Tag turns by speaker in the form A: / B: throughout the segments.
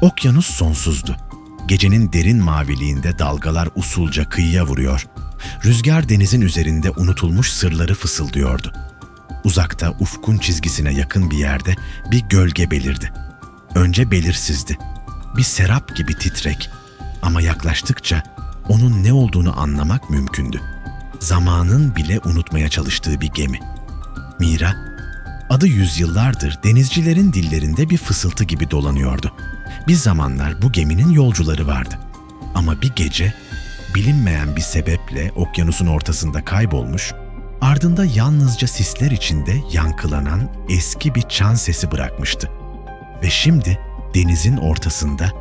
A: Okyanus sonsuzdu. Gecenin derin maviliğinde dalgalar usulca kıyıya vuruyor. Rüzgar denizin üzerinde unutulmuş sırları fısıldıyordu. Uzakta ufkun çizgisine yakın bir yerde bir gölge belirdi. Önce belirsizdi. Bir serap gibi titrek ama yaklaştıkça onun ne olduğunu anlamak mümkündü. Zamanın bile unutmaya çalıştığı bir gemi. Mira, adı yüzyıllardır denizcilerin dillerinde bir fısıltı gibi dolanıyordu. Bir zamanlar bu geminin yolcuları vardı. Ama bir gece bilinmeyen bir sebeple okyanusun ortasında kaybolmuş, ardında yalnızca sisler içinde yankılanan eski bir çan sesi bırakmıştı. Ve şimdi denizin ortasında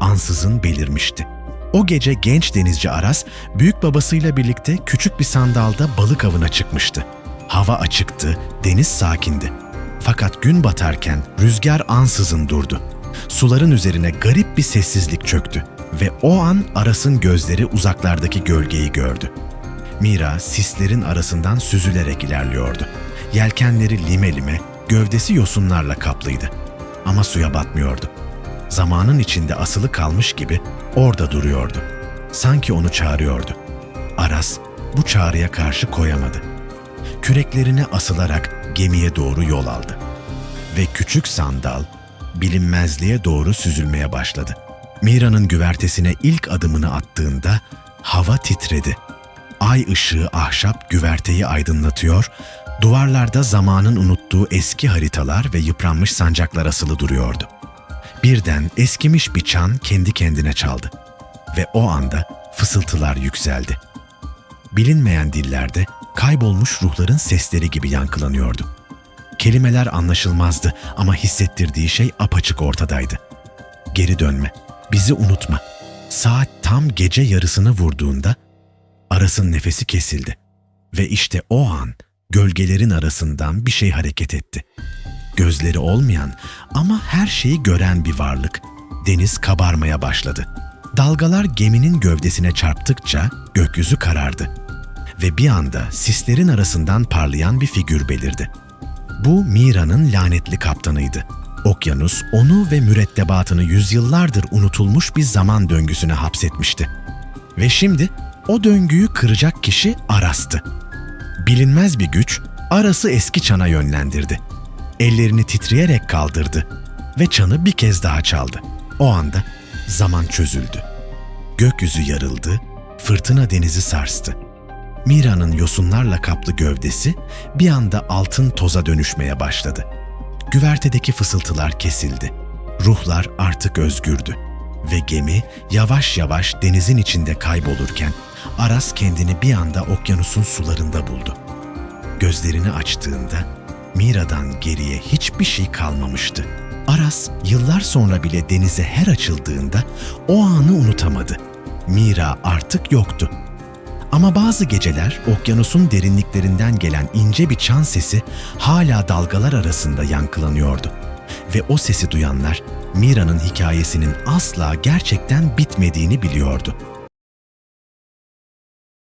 A: ansızın belirmişti. O gece genç denizci Aras, büyük babasıyla birlikte küçük bir sandalda balık avına çıkmıştı. Hava açıktı, deniz sakindi. Fakat gün batarken rüzgar ansızın durdu. Suların üzerine garip bir sessizlik çöktü ve o an Aras'ın gözleri uzaklardaki gölgeyi gördü. Mira sislerin arasından süzülerek ilerliyordu. Yelkenleri lime lime, gövdesi yosunlarla kaplıydı. Ama suya batmıyordu. Zamanın içinde asılı kalmış gibi orada duruyordu. Sanki onu çağırıyordu. Aras bu çağrıya karşı koyamadı. Küreklerine asılarak gemiye doğru yol aldı. Ve küçük sandal bilinmezliğe doğru süzülmeye başladı. Mira'nın güvertesine ilk adımını attığında hava titredi. Ay ışığı ahşap güverteyi aydınlatıyor, duvarlarda zamanın unuttuğu eski haritalar ve yıpranmış sancaklar asılı duruyordu. Birden eskimiş bir çan kendi kendine çaldı ve o anda fısıltılar yükseldi. Bilinmeyen dillerde kaybolmuş ruhların sesleri gibi yankılanıyordu. Kelimeler anlaşılmazdı ama hissettirdiği şey apaçık ortadaydı. Geri dönme, bizi unutma. Saat tam gece yarısını vurduğunda Aras'ın nefesi kesildi. Ve işte o an gölgelerin arasından bir şey hareket etti. Gözleri olmayan ama her şeyi gören bir varlık. Deniz kabarmaya başladı. Dalgalar geminin gövdesine çarptıkça gökyüzü karardı. Ve bir anda sislerin arasından parlayan bir figür belirdi. Bu Mira'nın lanetli kaptanıydı. Okyanus onu ve mürettebatını yüzyıllardır unutulmuş bir zaman döngüsüne hapsetmişti. Ve şimdi o döngüyü kıracak kişi Aras'tı. Bilinmez bir güç Aras'ı eski çana yönlendirdi. Ellerini titreyerek kaldırdı ve çanı bir kez daha çaldı. O anda zaman çözüldü. Gökyüzü yarıldı, fırtına denizi sarstı. Mira'nın yosunlarla kaplı gövdesi bir anda altın toza dönüşmeye başladı. Güvertedeki fısıltılar kesildi. Ruhlar artık özgürdü ve gemi yavaş yavaş denizin içinde kaybolurken Aras kendini bir anda okyanusun sularında buldu. Gözlerini açtığında Mira'dan geriye hiçbir şey kalmamıştı. Aras yıllar sonra bile denize her açıldığında o anı unutamadı. Mira artık yoktu. Ama bazı geceler okyanusun derinliklerinden gelen ince bir çan sesi hala dalgalar arasında yankılanıyordu. Ve o sesi duyanlar Mira'nın hikayesinin asla gerçekten bitmediğini biliyordu.